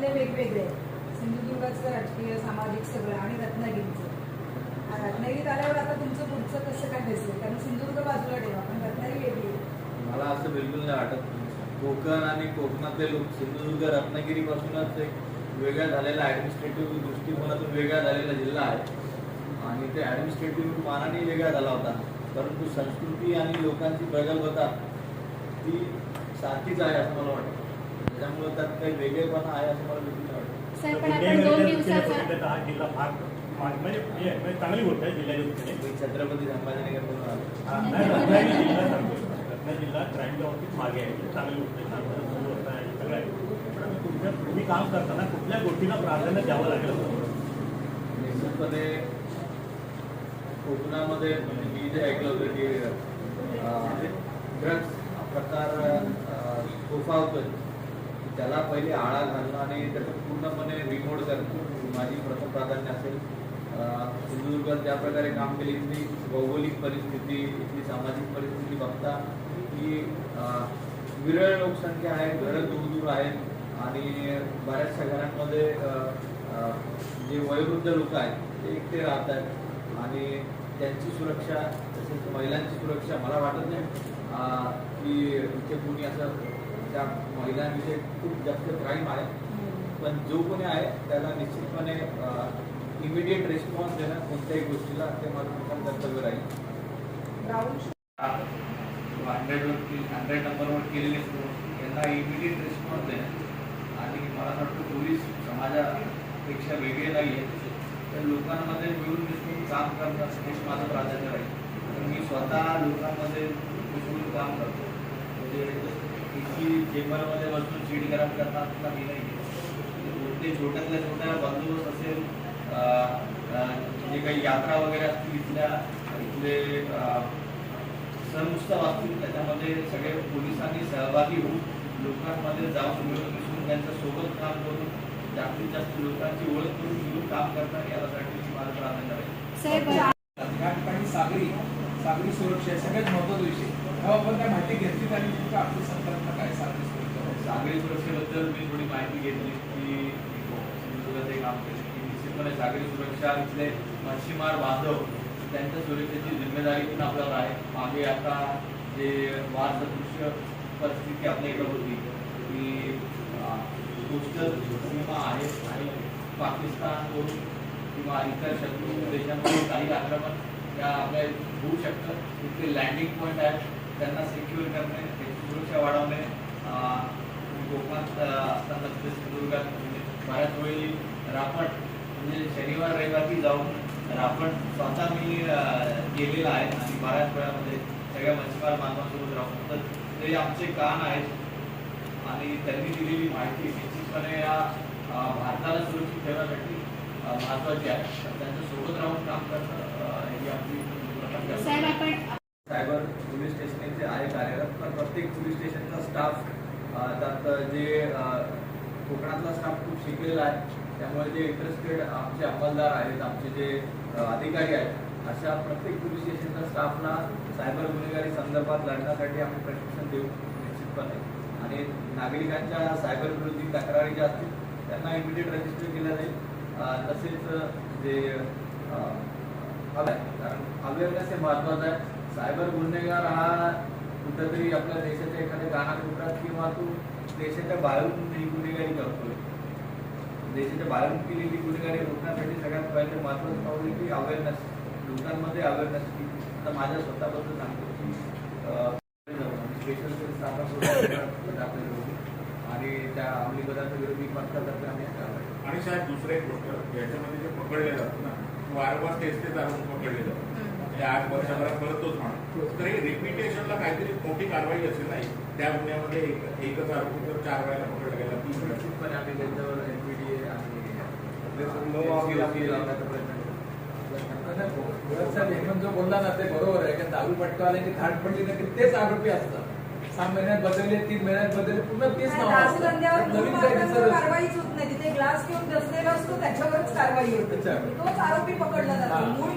वेगवेगळे. सिंधुदुर्गाचं राजकीय सामाजिक सगळं आणि रत्नागिरीचं. रत्नागिरीत आल्यावर आता तुमचं पुढचं कसं काय दिसेल? कारण सिंधुदुर्ग बाजूला ठेवा पण रत्नागिरी वेगळी मला असं बिलकुल नाही वाटत. कोकण आणि कोकणातले लोक सिंधुदुर्ग रत्नागिरीपासूनच एक वेगळा झालेला ॲडमिनिस्ट्रेटिव्ह दृष्टिकोनातून वेगळा झालेला जिल्हा आहे. आणि ते ॲडमिनिस्ट्रेटिव्ह मानाने वेगळा झाला होता. परंतु संस्कृती आणि लोकांची प्रगल्भता ती सारखीच आहे असं मला वाटतं. त्याच्यामुळे त्यात काही वेगळेपणा आहे असं मला बिलकुल साहेब पण आपण दोन दिवसाचा हा जिल्हा फार म्हणजे म्हणजे म्हणजे चांगली गोष्ट आहे जिल्ह्याच्या दृष्टीने. मी छत्रपती संभाजीनगरमधून आलो. हा, नाही, रत्नागिरी जिल्हा सांगतो रत्नागिरी जिल्हा क्राईमच्या बाबतीत मागे आहे. ही चांगली गोष्ट आहे. चांगलं सुरू आहे सगळं आहे. पण तुमच्या तुम्ही काम करताना कुठल्या गोष्टीला प्राधान्य द्यावं लागेल असं निश्चितपणे कोकणामध्ये म्हणजे मी जे ऐकलं होतं की ड्रग्स हा प्रकार अं, फोफावतोय त्याला पहिले आळा घालणं आणि त्याचं पूर्णपणे रिमोट करणं माझी प्रथम प्राधान्य असेल. सिंधुदुर्गात ज्या प्रकारे काम केले इथली भौगोलिक परिस्थिती इथली सामाजिक परिस्थिती बघता की विरळ लोकसंख्या आहे घरं दूर दूर आहेत आणि बऱ्याचशा घरांमध्ये जे वयोवृद्ध लोक आहेत ते एकटे राहत आहेत आणि त्यांची सुरक्षा तसेच महिलांची सुरक्षा मला वाटत नाही की इथे कोणी असं त्या महिलांविषयी खूप जास्त क्राईम आहे. पण जो कोणी आहे त्याला निश्चितपणे इमिडिएट रिस्पॉन्स देणं कोणत्याही गोष्टीला ते माझं प्रथम कर्तव्य राहील. हंड्रेडवर हंड्रेड नंबरवर केलेले फोन यांना इमिडिएट रिस्पॉन्स देणं. आणि मला असं वाटतं पोलीस समाजापेक्षा वेगळे नाही आहेत तर लोकांमध्ये मिळून मिसळून काम करणं हेच माझं प्राधान्य राहील. तर मी स्वतः लोकांमध्ये मिसळून काम करतो. म्हणजे इतकी चेंबरमध्ये बसून सीट गरम करणार मी नाही. कोणते छोट्यातल्या छोट्या बंदोबस्त असेल जे काही यात्रा वगैरे असतील इथल्या इथले सण उत्सव असतील त्याच्यामध्ये सगळे पोलिसांनी सहभागी होऊन लोकांमध्ये जाऊन मिळून त्यांच्यासोबत काम करून जास्तीत जास्त लोकांची ओळख करून मिळून काम करणं यासाठी माझं प्राधान्य आहे. सागरी सागरी सुरक्षा सगळ्यात महत्त्वाचा विषय. हो, आपण काय माहिती घेतली आणि आपली काय सागरी सागरी सुरक्षेबद्दल मी थोडी माहिती घेतली की तुला ते काम केलं. की निश्चितपणे सागरी सुरक्षा इथले मच्छीमार बांधव त्यांच्या सुरक्षेची जिम्मेदारी पण आपल्यावर आहे. मागे आता जे वाद दृश्य परिस्थिती आपल्या इकडे होती की कोस्टल सीमा आहे आणि पाकिस्तानवरून किंवा इतर शत्रू देशांकडून काही आक्रमण त्या आपल्या होऊ शकतं. तिथे लँडिंग पॉईंट आहेत. त्यांना सिक्युअर करणे त्याची सुरक्षा वाढवणे कोकणात असताना तिथे सिंधुदुर्गात म्हणजे बऱ्याच वेळी रापण म्हणजे शनिवार रविवारी जाऊन रापण स्वतः मी गेलेला आहे आणि बऱ्याच वेळामध्ये सगळ्या मच्छीमार बांधवांसोबत राहून. तर ते आमचे कान आहेत आणि त्यांनी दिलेली माहिती निश्चितपणे या भारताला सुरक्षित ठेवण्यासाठी महत्वाची आहे. तर त्यांच्यासोबत राहून काम करणं ही आपली साहेब आपण सायबर पोलीस स्टेशन इथे आहे कार्यरत पण प्रत्येक पोलीस स्टेशनचा स्टाफ त्यात जे कोकणातला स्टाफ खूप शिकलेला आहे. त्यामुळे जे इंटरेस्टेड आमचे अंमलदार आहेत आमचे जे अधिकारी आहेत अशा प्रत्येक पोलीस स्टेशनच्या स्टाफला सायबर गुन्हेगारी संदर्भात लढण्यासाठी आम्ही प्रशिक्षण देऊ निश्चितपणे. आणि नागरिकांच्या सायबर विरोधी तक्रारी ज्या असतील त्यांना इमिडिएट रजिस्टर केलं जाईल. तसेच जे अ, कारण अवेअरनेस हे महत्वाचं आहे. सायबर गुन्हेगार हा कुठंतरी आपल्या देशाच्या एखाद्या कानाकोपऱ्यात किंवा तो देशाच्या बाहेरून ही गुन्हेगारी करतोय. देशाच्या बाहेरून केलेली गुन्हेगारी रोखण्यासाठी सगळ्यात पहिले महत्वाचं पाऊल आहे की अवेअरनेस लोकांमध्ये अवेअरनेस की आता माझ्या स्वतःबद्दल सांगतो की स्पेशल सेल स्थापन होती आणि त्या अंमली पदार्थ विरोधी पथकातर्फे आम्ही आणि साहेब दुसरं एक गोष्ट याच्यामध्ये जे पकडले जातात ना वारंवार तेच ते दारून पकडले जातात. म्हणजे आज वर्षभरात परत तोच म्हणा तरी रिपिटेशनला काहीतरी मोठी कारवाई असेल नाही त्या गुन्ह्यामध्ये एक- एकच आरोपी जर चार वेळेला पकडला गेला तीन वेळा निश्चितपणे आम्ही त्यांच्यावर एनपीडीए प्रयत्न हेमंत जो बोलला ना ते बरोबर आहे की दारू पटकावाल्यांची धाड पडली ना की तेच आरोपी असतात सहा महिन्यात बदलले तीन महिन्यात बदलले पूर्ण तेच नवीन कारवाईच होत नाही. तिथे ग्लास घेऊन बसलेला असतो त्याच्यावरच कारवाई होते. तोच आरोपी पकडला जातो. मूळ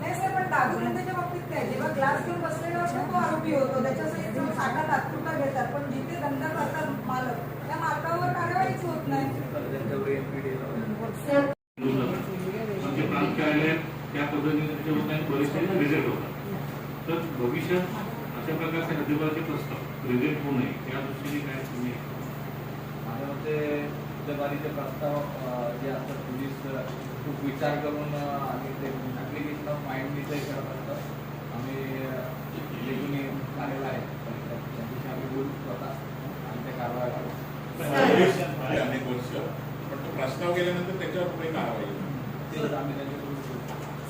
नाही सर पण दादूनंदाच्या बाबतीत काय? जेव्हा ग्लास घेऊन बसलेला असतो तो आरोपी होतो. त्याच्यासाठी साठा तात्पुरता घेतात. पण जिथे धंदा करतात मालक त्या मालकावर कारवाईच होत नाही. म्हणजे त्या पद्धतीने त्याच्या लोकांनी होतात. तर भविष्यात अशा प्रकारचे हद्दीबाचे प्रस्ताव रिझल्ट होऊ नये या दृष्टीने काय तुम्ही माझ्या मते हद्दबारीचे प्रस्ताव जे असतात पोलीस खूप विचार करून आम्ही ते ॲप्लिकेशन ऑफ माइंड ते करत असतात आम्ही जे कोणी आलेलं आहे त्यांच्याशी आम्ही बोलू स्वतः आणि ते कारवाई करू. अनेक वर्ष. पण तो प्रस्ताव गेल्यानंतर त्याच्यावर पुढे कारवाई आम्ही बोलू.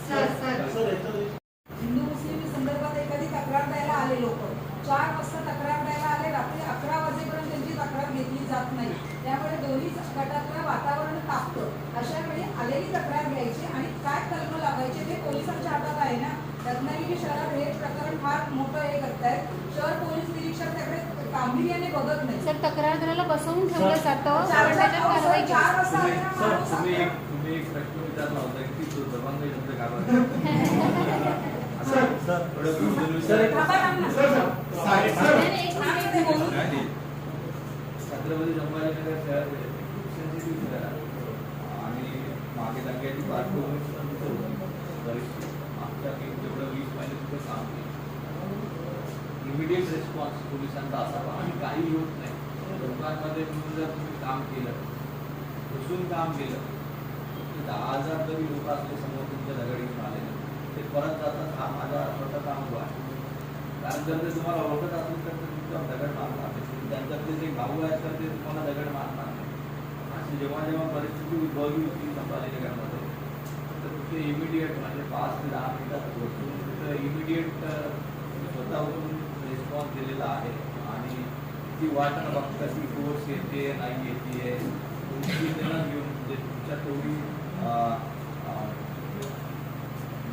सर सर सर याच्यावर हिंदू मुस्लिम संदर्भात एखादी तक्रार द्यायला आले लोक चार वाजता तक्रार द्यायला आले रात्री अकरा वाजेपर्यंत त्यांची तक्रार घेतली जात नाही त्यामुळे दोन्ही गटातलं वातावरण तापतं अशा वेळी आलेली तक्रार घ्यायची आणि काय कलम लावायचे ते पोलिसांच्या हातात आहे ना रत्नागिरी शहरात हे प्रकरण फार मोठं हे करतायत शहर पोलीस निरीक्षक त्याकडे गांभीर्याने बघत नाही सर तक्रारदाराला बसवून ठेवलं जातं चार पण त्याच्यात कारवाई केली चार वाजता आले तुम्ही ना सर, तुम्ही माणूस एक तुम्ही एक प्रश्न विचारला होता की तो दबंग यंत्र कारवाई सर सर थोडं बुजून विचार- थांबा, थांबा. नाही, नाही, एक आम्ही मिनिट. ते बोलू. काय ते? छत्रपती संभाजीनगर शहर हे खूप सेन्सिटिव्ह शहर आहे आणि मागे दंग्याची पार्श्वभूमी सुद्धा तिथं होती बरीचशी मागच्या मी जेवढं वीस महिने तिथं काम केलं इमिडिएट रिस्पॉन्स पोलिसांचा असावा आणि काही होत नाही. लोकांमध्ये म्हणून जर तुम्ही काम केलं घुसून काम केलं तर दहा हजार तरी लोक असले समोर तुमच्या दगड आले आलेले ते परत जातात हा माझा स्वतःचा अनुभव आहे. कारण जर ते तुम्हाला ओळखत असेल तर ते तुमच्यावर दगड मारणार नाही त्यांच्यातले जे भाऊ आहेत तर ते तुम्हाला दगड मारणार नाही अशी जेव्हा जेव्हा परिस्थिती उद्भवली होती संभाजीनगरमध्ये तर ते इमिडिएट म्हणजे पाच ते दहा मिनिटात पोहोचून तिथं इमिडिएट स्वतः रिस्पॉन्स दिलेला आहे. आणि ती वाट न बघता ती फोर्स येते नाही येते. तुमची त्यांना घेऊन म्हणजे तुमच्या तेवढी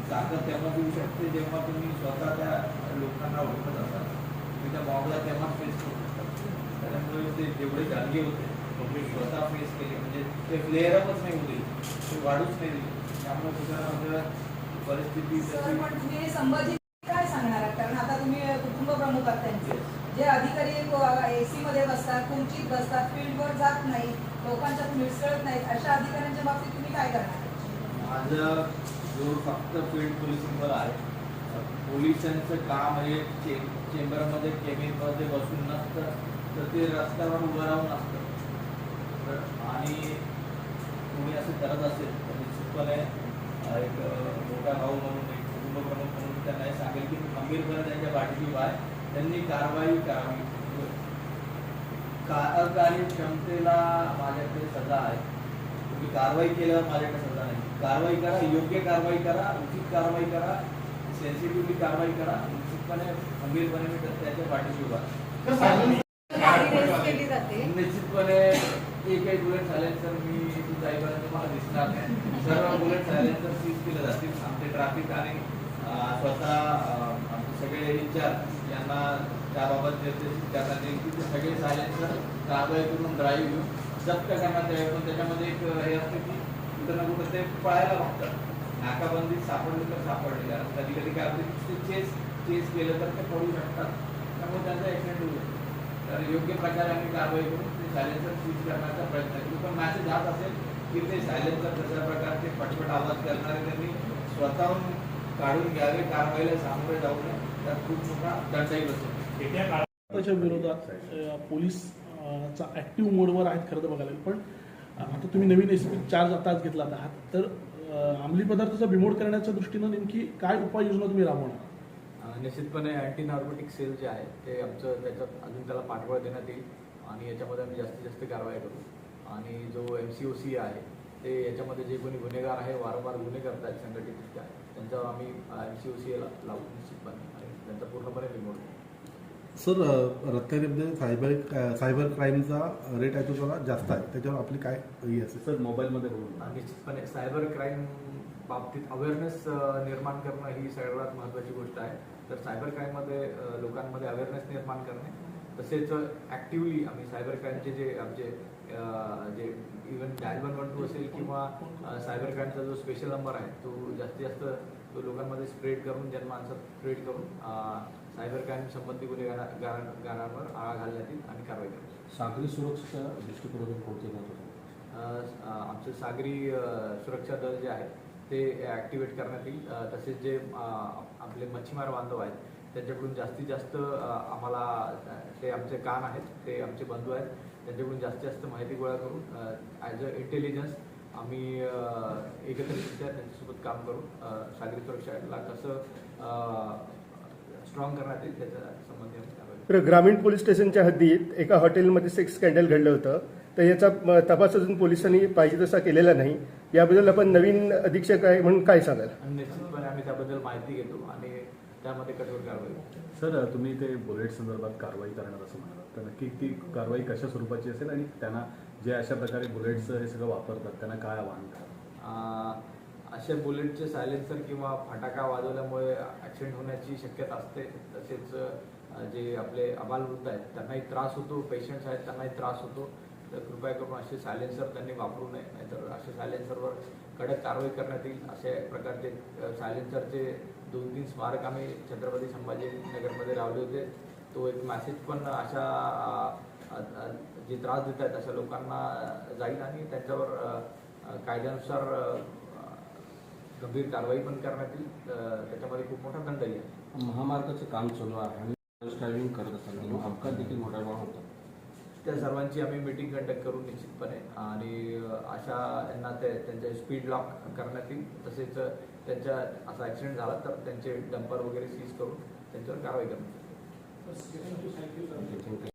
ताकद तेव्हा देऊ शकते जेव्हा तुम्ही स्वतः त्या लोकांना ओळखत असाल. तुम्ही त्या मॉबला तेव्हा फेस करू शकता. त्याच्यामुळे ते जेवढे जागे होते तेवढे स्वतः फेस केले. म्हणजे ते फ्लेअरअपच नाही होते ते वाढूच नाही दिले त्यामुळे तुझ्या परिस्थिती तुम्ही संभाजी कारण आता तुम्ही कुटुंब प्रमुख आहात त्यांचे. जे अधिकारी एसी मध्ये बसतात खुर्चीत बसतात फील्डवर जात नाही लोकांच्यात मिसळत नाहीत अशा अधिकाऱ्यांच्या बाबतीत तुम्ही काय करणार? माझं जो फक्त फील्ड पोलिसिंगवर आहे पोलिसांचं काम हे चे चेंबरमध्ये केबिनमध्ये बसून नसतं तर ते रस्त्यावर उभं राहून असतं. तर आणि कोणी असं करत असेल तर निश्चितपणे एक मोठा भाऊ म्हणून एक प्रमुख म्हणून त्यांना सांगेल की खंबीरपणे त्यांच्या पाठीशी बाय आहे. त्यांनी कारवाई करावी कार्यकारी क्षमतेला माझ्याकडे सजा आहे तुम्ही कारवाई केल्यावर माझ्याकडे सजा नाही कारवाई करा योग्य कारवाई करा उचित कारवाई करा सेन्सिटिव्हली कारवाई करा निश्चितपणे खंबीरपणे मी त्याच्या पाठीशी उभा निश्चितपणे एक एक बुलेट सायलेन्सर मी इथून जाईपर्यंत मला दिसणार नाही सर्व बुलेट सायलेन्सर सीज केले जातील आमचे ट्रॅफिक आणि स्वतः आमचे सगळे इंचार्ज यांना त्याबाबत निर्देशित करण्यात येईल की ते सगळे सायलेन्सर कारवाई करून ड्राईव्ह घेऊन जप्त करण्यात यावे पण त्याच्यामध्ये एक हे असतं की कुठं ना कुठं ते पळायला बघतात नाकाबंदीत सापडले तर सापडले. कारण कधी कधी काय होतं ते चेस चेस केलं तर ते पडू शकतात. त्यामुळे त्यांचा ॲक्सिडेंट होऊ शकतो. तर योग्य प्रकारे आम्ही कारवाई करून ते सायलेन्सर स्विच करण्याचा प्रयत्न केला पण मॅसेज जात असेल की ते सायलेन्सर तशा प्रकारचे पटपट आवाज करणारे त्यांनी स्वतःहून काढून घ्यावे कारवाईला सामोरे जाऊ नये त्यात खूप मोठा दंडही बसेल येत्या काळात त्याच्या विरोधात पोलीस चा ऍक्टिव्ह मोडवर आहेत खरं तर बघायला. पण आता तुम्ही नवीन एस पी चार्ज आता आज घेतला आहात. तर अंमली पदार्थाचा बिमोड करण्याच्या दृष्टीनं नेमकी काय उपाययोजना तुम्ही राबवणार? निश्चितपणे अँटी नार्कोटिक सेल जे आहे ते आमचं त्याच्यात अजून त्याला पाठबळ देण्यात येईल. आणि याच्यामध्ये आम्ही जास्तीत जास्त कारवाई करू. आणि जो एम सी ओ सी आहे ते याच्यामध्ये जे कोणी गुन्हेगार आहे वारंवार गुन्हे करतात संघटितरित्या त्यांच्यावर आम्ही एम सी ओ सी लावू निश्चितपणे आणि त्यांचा पूर्णपणे रिमोट करू. सर रत्नागिरीमध्ये सायबर सायबर क्राईमचा रेट आहे तो जरा जास्त आहे. त्याच्यावर आपली काय हे असेल? सर मोबाईलमध्ये बोलून आणि निश्चितपणे. सायबर क्राईम बाबतीत अवेअरनेस निर्माण करणं ही सगळ्यात महत्त्वाची गोष्ट आहे. तर सायबर क्राईममध्ये लोकांमध्ये अवेअरनेस निर्माण करणे तसेच ॲक्टिवली आम्ही सायबर क्राईमचे जे आमचे जे even dial one one two असेल किंवा सायबर क्राईमचा जो स्पेशल नंबर आहे तो जास्तीत जास्त तो लोकांमध्ये स्प्रेड करून जनमानसात स्प्रेड करून सायबर क्राईम संबंधी गुन्हेगारांवर आळा घालण्यात येईल आणि कारवाई करेल सागरी सुरक्षेच्या दृष्टिकोनातून कोणते महत्त्वाचे आमचं सागरी सुरक्षा दल जे आहे ते ॲक्टिवेट करण्यात येईल. तसेच जे आपले मच्छीमार बांधव आहेत त्यांच्याकडून जास्तीत जास्त आम्हाला ते आमचे कान आहेत ते आमचे बंधू आहेत. त्यांच्याकडून जास्तीत जास्त माहिती गोळा करून ॲज अ इंटेलिजन्स आम्ही एकत्रितरित्या त्यांच्यासोबत काम करून अ, सागरी सुरक्षाला कसं स्ट्रॉंग करण्यात येईल त्याच्या संबंधी करू. ग्रामीण पोलीस स्टेशनच्या हद्दीत एका हॉटेलमध्ये सेक्स स्कॅन्डल घडलं होतं तर याचा तपास अजून पोलिसांनी पाहिजे तसा केलेला नाही याबद्दल आपण नवीन अधीक्षक आहे म्हणून काय सांगाल निश्चितपणे आम्ही त्याबद्दल माहिती घेतो आणि त्यामध्ये कठोर कारवाई करू. सर तुम्ही ते बुलेट संदर्भात कारवाई करणार असं म्हणालात. तर नक्की ती कारवाई कशा स्वरूपाची असेल आणि त्यांना जे अशा प्रकारे बुलेट्स हे सगळं वापरतात त्यांना काय आव्हान कराल अं, असे बुलेटचे सायलेन्सर किंवा फटाका वाजवल्यामुळे ॲक्सिडेंट होण्याची शक्यता असते. तसेच जे आपले अबालवृद्ध आहेत त्यांनाही त्रास होतो. पेशंट्स आहेत त्यांनाही त्रास होतो. तर कृपया करून असे सायलेन्सर त्यांनी वापरू नये. नाहीतर असे सायलेन्सरवर कडक कारवाई करण्यात येईल. अशा प्रकारचे सायलेन्सरचे दोन तीन स्मारक आम्ही छत्रपती संभाजीनगरमध्ये लावले होते. तो एक मॅसेज पण अशा जे त्रास देत आहेत अशा लोकांना जाईल आणि त्यांच्यावर कायद्यानुसार गंभीर कारवाई पण करण्यात येईल. त्याच्यामध्ये खूप मोठा दंड येईल महामार्गाचं काम चालू आहे आणि ड्रायव्हिंग करत असताना अपघात देखील मोठ्या प्रमाणात होतात त्या सर्वांची आम्ही मीटिंग कंडक्ट करू निश्चितपणे आणि अशा यांना ते त्यांचे स्पीड लॉक करण्यात येईल तसेच त्यांच्या असा ॲक्सिडेंट झाला तर त्यांचे डंपर वगैरे सीज करून त्यांच्यावर कारवाई करण्यात येईल